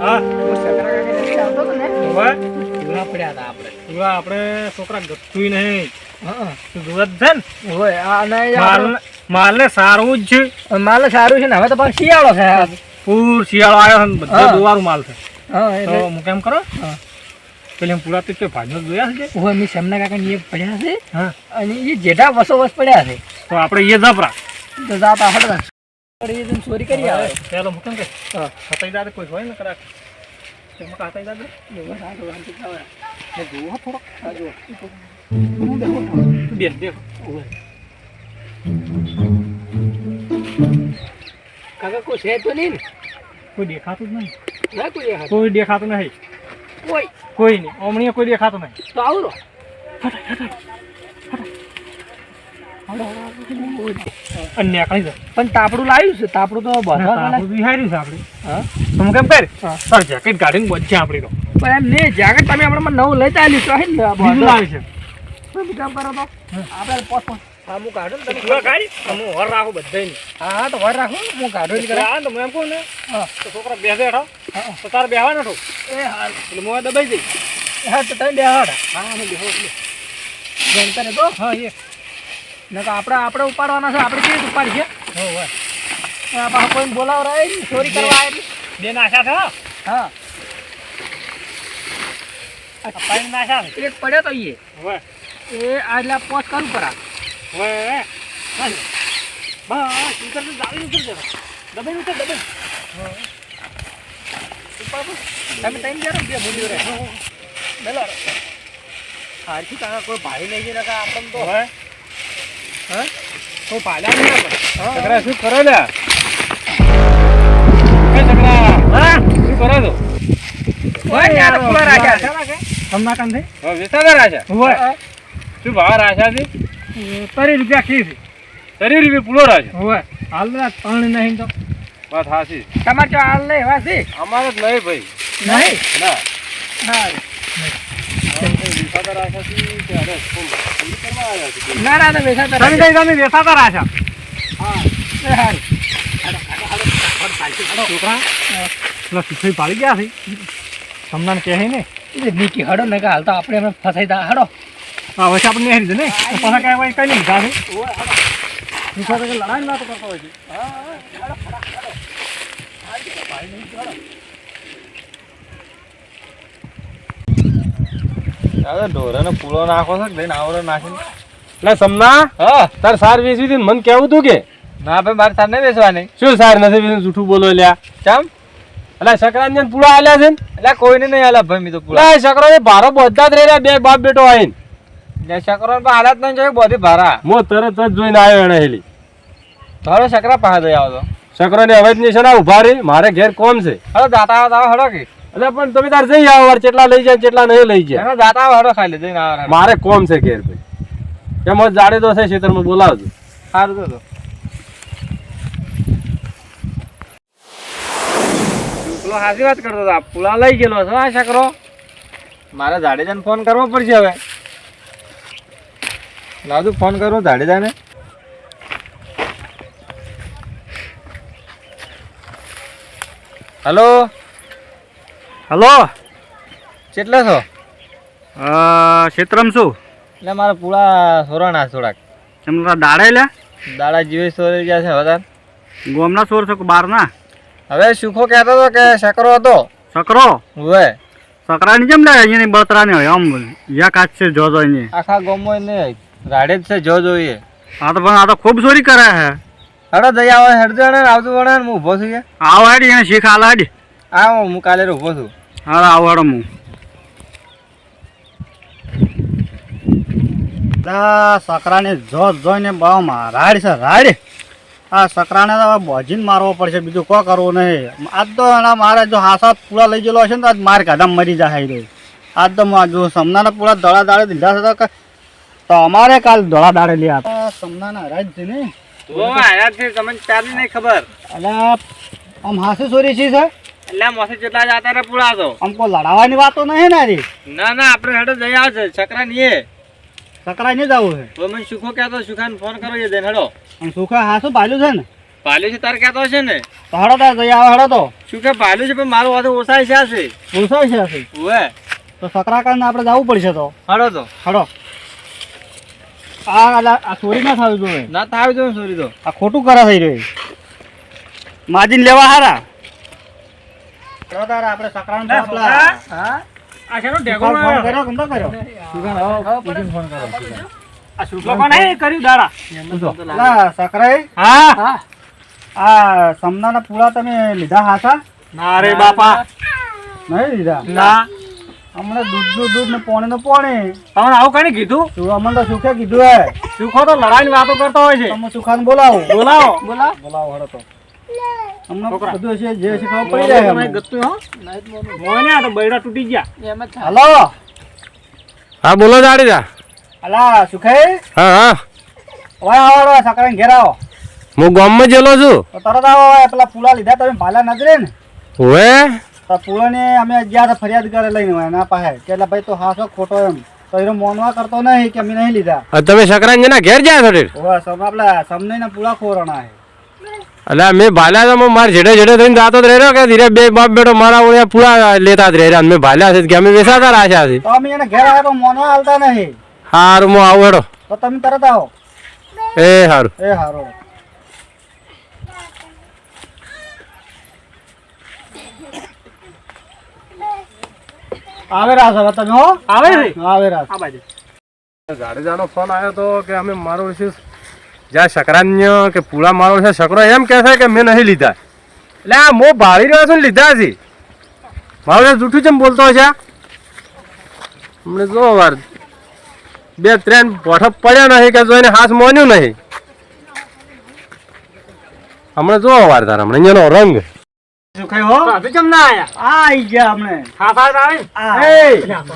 હા. પડ્યા હતા આપણે. એવા આપણે છોકરા ગતું નહીં. હા તું જોવે જ છે ને? હોય અને માલ માલને સારું જ છે. માલ સારું છે ને? હવે તો શિયાળો છે. પૂર શિયાળો આવ્યો છે બધો માલ છે. હા તો હું કેમ કરો? હા. પેલી પૂરા તો ભાજનો જોયા છે હું અમે શમના કાકા એ પડ્યા છે હા. અને એ જેઠા વસો વસ પડ્યા છે. તો આપણે એ જપરા તો જાતા જેમ ચોરી કરી આવે. પેલો હું કેમ કે? હતાઈ દાદા કોઈ હોય ને કદાચ? કાં હતાઈ દાદા? જુઓ, થોડોક, આ જુઓ. બે બે કાકા કોઈ છે તો નહીં ને? કોઈ દેખાતું જ નહીં. કોઈ દેખાતું. નહીં. કોઈ. કોઈ નહીં. ઓમણીએ કોઈ દેખાતું નહીં. તો આવું રહો. અને નીકળી જાય પણ તાપડું લાવ્યું છે તાપડું તો બાંધવા આપણું છે આપણે હા? હું કેમ કર? હા. તાર જેકેટ કાઢીને બચશે આપણી તો. પણ એમ નહીં જેકેટ તમે હમણાં નવું લઈ ચાલ્યું તો હે ને આ બીજું બાંધવા. લાવે છે. તમે કામ કરો તો? આપણે પોસ. હા હું કાઢું તમે કાઢી? તમે ઓર રાખો બધાય હા હા તો વાર રાખું હું કાઢું કરા. આ તો હું એમ કહું ને હા. તો છોકરા બેસે હેઠો. તો તારે બેહવા નઠો એ હા એટલે મોં દબાઈ જઈ હા તો તમે બે હાડ હા અમે બેહો. જમતા ને તો? હા એ. નકર આપણે આપણે ઉપાડવાના છે. આપણે કેવી ઉપાડી છે હો હોય. કોઈને બોલાવરાય નહીં, ચોરી કરવા આવે બે નાશા છે હા. પાણી નાશા એક પડ્યો તો હોય. એ આ એટલે આ પોસ કરું પરા. હોય બસ ઉતર તો જાવી ઉતર જરા દબાઈ ઉતર દબાઈ તમે ટાઈમ જરો બે ભૂલી રહે બેલો. હારથી કાકા કોઈ ભાઈ લઈ રકા આપણને તો હોય. હા? તો નહીં આપણે હા. છકરા શું કરો એ છકરા હા? શું કરો છો? ને શું ભાવ રાખ્યા છે? તરી રૂપિયા ખી છે. તરી રૂપિયા પૂરો રાખ્યો? હોય હાલ ના ત્રણ નહીં તો. વાત હાસી તમારે હાલ લઈ વાસી? અમારે જ નહીં ભાઈ. નહીં? ના. હા. પાડી ગયા છે તમને કહે ને એ હડો ને કે હાલ તો આપણે એમને ફસાઈ દા હડો હા વચ્ચે આપણે નહીં ને પાછા કઈ કઈ નહીં છે શીખવા તો કરતો હોય છે હવે ઢોરાને પૂળો નાખો છો લઈને આવડો નાખીને. એટલે સમના હા. તાર સાર વેચવી હતી ને મને કેવું તું કે? ના ભાઈ મારે સાર નહીં વેચવાની. શું સાર નથી વેચી જૂઠું બોલો લ્યા. કેમ એટલે શકરાંજન પૂળા આલ્યા છે ને? એટલે કોઈને નહીં આલ્યા ભાઈ મી તો પૂળા. શકરો ભારો બધા જ રહ્યા બે બાપ બેટો આવીને. શકરો હાલત નહીં જોયું બધી ભારા. હું તરત જ જોઈને આવ્યો એને હેલી. તારો શકરા પાસે જઈ આવતો શકરો ને હવે જ છે ઊભા રહી. મારે ઘેર કોમ છે. હવે દાતા આવો હડો કે. એટલે પણ તમે તાર જઈ આવો કેટલા લઈ જાય કેટલા નહીં લઈ જાય. દાતા વાળો ખાલી જઈને આવો મારે કોમ છે ઘેર ભાઈ. એમ જાડે તો છે ખેતરમાં બોલાવજો. સારું તો પેલો હાસી વાત કરતો હતો. પુલા લઈ ગયેલો છો આ કરો મારે જાડેજાને ફોન કરવો પડશે હવે. લાવજો ફોન કરો જાડેજાને. હલો? હલો. કેટલા છો? ક્ષેત્રમ શું? એટલે મારા પૂળા સોરાણા થોડાક. એમના દાડા લે? દાડા જીવે સોરે ગયા છે વધારે. ગોમના સોર છો બારના? હવે સુખો કહેતો હતો કે સકરો હતો. સકરો? હવે. સકરાની જેમ લે અહીંયાની બતરાની હોય આમ યા કાચ છે જો જો અહીંયા આખા ગોમો ને રાડે જ છે જો જોઈએ. આ તો પણ આ તો ખૂબ ચોરી કરે છે. હડો દઈ આવે હેડજો ને આવતું વણે હું ઊભો છું આવો હાડી એને શીખ આલા હાડી. આ હું કાલે ઊભો છું. હા આવો હું આ સકરાને જો જોઈને બહુ રાડ છે રાડ. આ સકરાને તો બોજીને મારવો પડશે બીજું કોઈ કરવું નહીં. આજ તો એના મારે જો હાસા પૂળા લઈ ગયેલો હશે ને તો આજ માર કાઢા મરી જાય રહી આજ તો જો સમનાના પૂળા દડા દાડે દીધા છે તો અમારે કાલ દડા દાડે લ્યા હતા સમનાના હરાજ છે ને? ઓ આયા છે તમને ચાલી નહીં ખબર. અલા આમ હાસી સોરી છે સર એટલે મોસે જેટલા જાતા રે પૂળા તો. આમ કોઈ લડાવવાની વાતો નહીં ને રે ના ના આપણે હેડો જઈ આવશે છકરા નહીં છકરા નહીં જવું છે તો મને સુખો કહેતો સુખાન ફોન કરો એ દેન હેડો. અને સુખા હાસું પાલ્યું છે ને? પાલ્યું છે તાર કહેતો છે ને? તો હડો તાર જઈ આવે હડો તો. શું કે ભાલ્યું છે પણ મારું વાતો ઓસાય છે આશે ઓસાય છે હશે. ઓએ તો સકરા કરીને આપણે જવું પડશે તો. હાડો તો. હેડો. આ સોરી ના થવી જોઈએ. ના થાવી દો સોરી તો. આ ખોટું કરા થઈ રહ્યું માજીન લેવા હારા? હડો તાર આપણે સકરાને લે, આ શેનો ફોન? કર્યો કર્યું? દાડા. સકરાઈ. હા. સમનાના પૂળા તમે લીધા હાથા? ના રે બાપા. નહીં લીધા? ના. હમણાં દૂધનું દૂધ ને પોણી નું પોણી. તમને આવું કઈ કીધું? તું અમને તો સુખે કીધું હે. સુખો તો લડાઈની વાતો કરતો હોય છે. તમે સુખાને બોલાવો. બોલાવો. બોલાવો. હડો તો. અમને બધું છે જે છે પડી જાય અમને. ગતું હો? મોય આ તો બૈડા તૂટી ગયા. હલો. હા બોલો જાડેજા અલા સુખે હા હા. ઓય આવો આવો સકરાને ઘેર આવો. હું ગામમાં જેલો છું. તો તરત આવો પેલા પુલા લીધા તમે ભાલા નજરે ને. ઓવે તો પૂળાને અમે ગયા ફરિયાદ કરે લઈને એના પાસે. કે એટલે ભાઈ તો હાસો ખોટો એમ. તો એનો મોનવા કરતો નહીં કે અમે નહીં લીધા. તમે શકરાંજના ઘેર જાય સમ આપલા સમને ના પૂળા ખોરણા હે એટલે મેં ભાલ્યા તો મારે જેડે જેડે થઈને જાતો જ રહ્યો કે ધીરે બે બાપ બેટો મારા ઓળે પૂરા લેતા જ રહ્યા? મેં ભાલ્યા છે કે અમે વેસાતા રાખ્યા છે તો અમે એને ઘેર આવ્યા પણ મોનવા હાલતા નહીં. હારું હું આવું હેડો. તો તમે તરત આવો. એ હારું. એ હારું. આવે રાસ હવે તમે હો? આવે આવે રાસ આ બાજુ. ફોન આવ્યો તો કે અમે મારો વિશે જ્યાં શકરાન્ય કે પૂળા મારો છે શકરો એમ કહે છે કે મેં નહીં લીધા. એટલે આ મો ભાળી રહ્યો છું ને લીધા છે. મારો છે જૂઠું ચમ બોલતો છે હમણે જો વાર બે ત્રણ પોઠપ પડ્યા નહીં કે જો એને હાથ મોન્યું નહીં. હમણાં જો વાર તાર હમણાં અહીંયાનો રંગ. સુખાઈ હો? તો કેમ ના આયા? આ આઈ ગયા હા હા આવે અલે ઓમ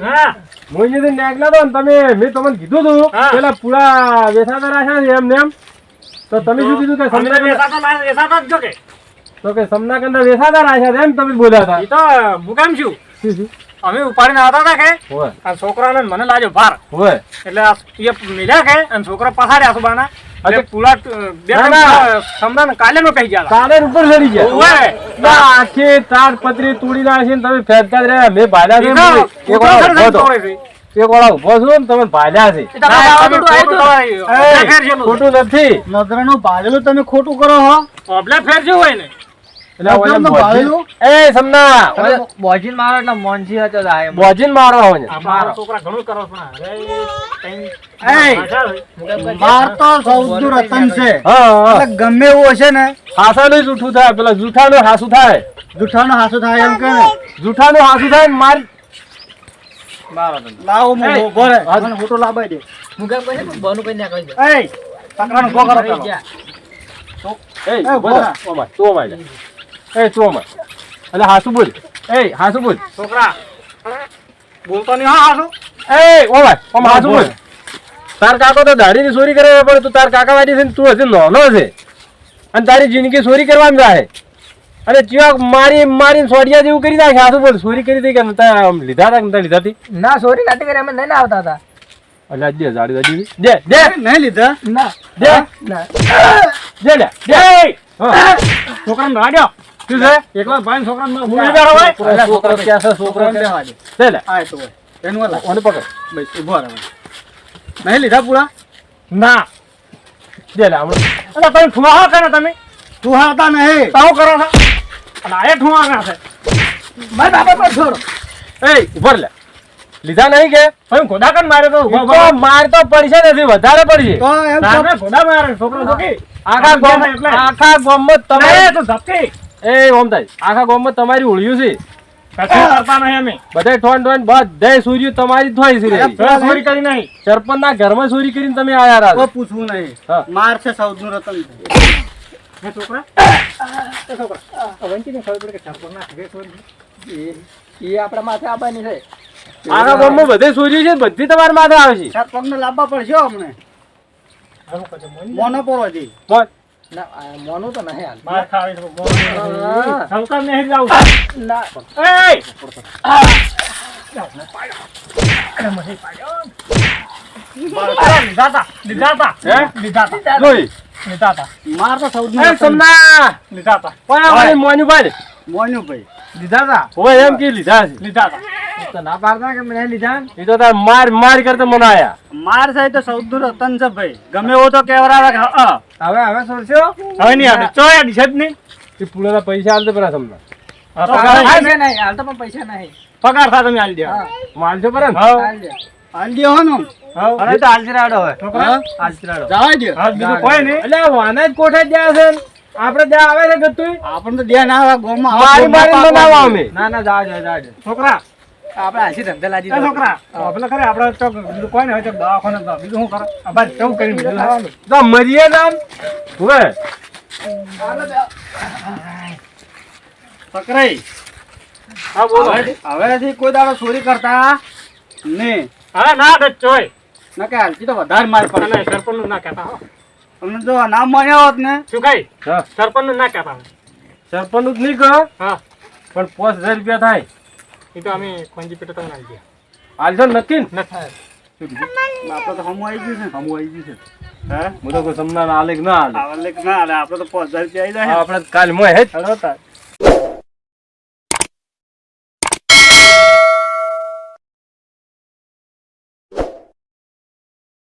હા. નાગલા તો તમે મેં તમને કીધું તું પેલા પૂરા વેસાતા રાખ્યા છે એમ ને એમ. તો તમે શું કીધું કે સમના વેસાતો લાગે, જ જો કે. તો કે સમના કંદર વેસાતા રાખ્યા છે એમ તમે બોલ્યા ઈ તો હું કેમ છું? હતા અમે ઉપાડીને આવતા હતા કે? હોય. આ છોકરાને ને મને લાગ્યો ભાર. હોય. એટલે આ એ મિલ્યા કે અને છોકરા પસાડ્યા સુબાના એટલે અચ્છા. બે ના, ત્રણ ના. સમજાને કાલે નો કહી ગયા કાલે ઉપર ચડી ગયા ઓવે. ના, આખી તાર પતરી તોડી નાખી ને તમે ફેંકતા જ રહ્યા મેં ભાલ્યા છે એક ઉતરો વાળા ખરે ઊભો તો. એક વાળા ઊભો છું ને તમે છે જેલું. ખોટું નથી નજરાનું ભાડેલું તમે ખોટું કરો હો પ્રોબ્લેમ ફેરજો હોય ને ને. ગમે એવું હશે ને હાસાનું જૂઠું થાય પેલા જૂઠાનું હાસું થાય. જૂઠાનો હાસો થાય એમ કે જૂઠા નું હાસું થાય ને માર લાવો દે. કઈ ના એ કરો. એ તું ઓમાય જા. એ ઓમાય એટલે હાસુ બોલ. એ હાસુ બોલ. છોકરા બોલતો નહીં હા હાસુ. એ ઓમાય ઓમાય હાસું બોલ. તાર કાકો તો દાઢીની ચોરી કરે પણ તું તાર કાકા વાડી છે ને તું હજી નાનો છે. અને તારી જિંદગી ચોરી કરવાની જાય અને ચિયા મારી મારી સોડિયા જેવું કરી નાખે હાસુ બોલ. ચોરી કરી હતી કે નતા લીધા હતા કે લીધા હતી? ના સોરી નાટી કરી અમે નહીં આવતા હતા. એટલે દે જાડી દે દે. નહીં લીધા? ના. દે. ના. દે દે છોકરાને રાડ્યો. શું છે? એકલા ભાઈ છોકરાને હું બેઠો હોય છોકરો ક્યાં છે? છોકરો છોકરાને દે. દે લે આ તો એનું વાલા. ઓને પકડ. બસ ઊભો રહે નહીં લીધા પૂરા? ના. દે લે તમે તમે? નહીં તાવ કરો છો? અને આ ઠુવા કરે છે? મારા બાપા પર છોડો. એ ઉભર લે. લીધા નહીં કે? ભાઈ ગોદા કન મારે તો માર તો પડશે નથી વધારે પડશે. તો એમ મારે છોકરો તો કે આખા ગોમ આખા ગોમ તમે તો ધપકી. એ ઓમતાજ આખા ગામમાં તમારી ઉળ્યું છે. કશું કરતા નહીં અમે. બધાય ઠોન ઠોન બધા સૂર્યું તમારી થોય છે ચોરી કરી નહીં. સરપંચના ઘરમાં ચોરી કરીને તમે આયા કોઈ પૂછવું નહીં. માર છે સૌનું રતન. હે છોકરા? એ છોકરા આ વંચીને ખબર પડે કે ચાપો ના ઘરે ચોરી એ આપણા માથે આવવાની છે. આખા ગોમમાં બધે સૂર્યું છે બધી તમારે માથે આવશે સાત પગને લાવવા પડશે અમને. મોની પોરો જી. ના મોનું તો નહીં હાલ. માર ખાવી તો મોની. હા. સંકલ્પ નહીં જાવ ના. એ લીધા તા લીધા તા હે? લીધા તા જોઈ લીધા તા માર તો સૌદ એ સમના લીધા તા કોઈ અમારી મોન્યું ભાઈ મોન્યું ભાઈ લીધા તા હોય એમ કે લીધા છે લીધા તા તો ના પાડતા કે મને લીધા? એ તો તાર માર માર કરતા મને આયા. માર સાહેબ તો સૌદ રતન છે ભાઈ. ગમે એવો તો કેવરાવે હવે હવે છોડશો હવે નહીં આવે. ચોય આ દિશા નહીં. એ પુલાના પૈસા આલતે પેલા સમના હા, તો પગાર પૈસા નહીં હાલ પણ પૈસા નહીં. પગાર થાય તમે આલી દે. હા. પર ને. હાવ દે. હો ને. હાવ તો હાલથી રાડો હવે. છોકરા રાડો. જવા દે. હા બીજું કોઈ નહીં. એટલે વાના જ કોઠે જ્યાં છે આપણે ત્યાં આવે છે ગતું આપણને તો ધ્યાન આવે ગોમાં મારી મારી બનાવવા અમે. ના છોકરા આપણે હાસી ધંધા લાજી છોકરા આપણે ખરે આપણે તો બીજું કોઈ નહીં હોય તો દવાખાને. બીજું શું કરે? આભાર કેવું કરી તો મરીએ નામ હવે? પકડાઈ. હા બોલો. હવે- હવેથી કોઈ દાડો ચોરી કરતા નહીં. હા ના ચોય. ના કે હાલથી તો વધારે માર પડે. સરપંચનું ના કહેતા હો. તમને જો નામ માન્યા હોત ને. શું કઈ સરપંચનું ના કહેતા સરપંચનું જ નહીં કહો. હા. પણ પાંચ હજાર રૂપિયા થાય. એ તો અમે ખોંજી પેટે તમને આવી ગયા ને નક્કી ને આપણે તો હમું આવી ગયું છે હમું આવી ગયું છે હે હું તો કોઈ સમના હાલે ના હાલે આવા ના હાલે આપણે તો પાંચ હજાર રૂપિયા આવી જાય આપણે કાલ મોય હેજ હેડો તાર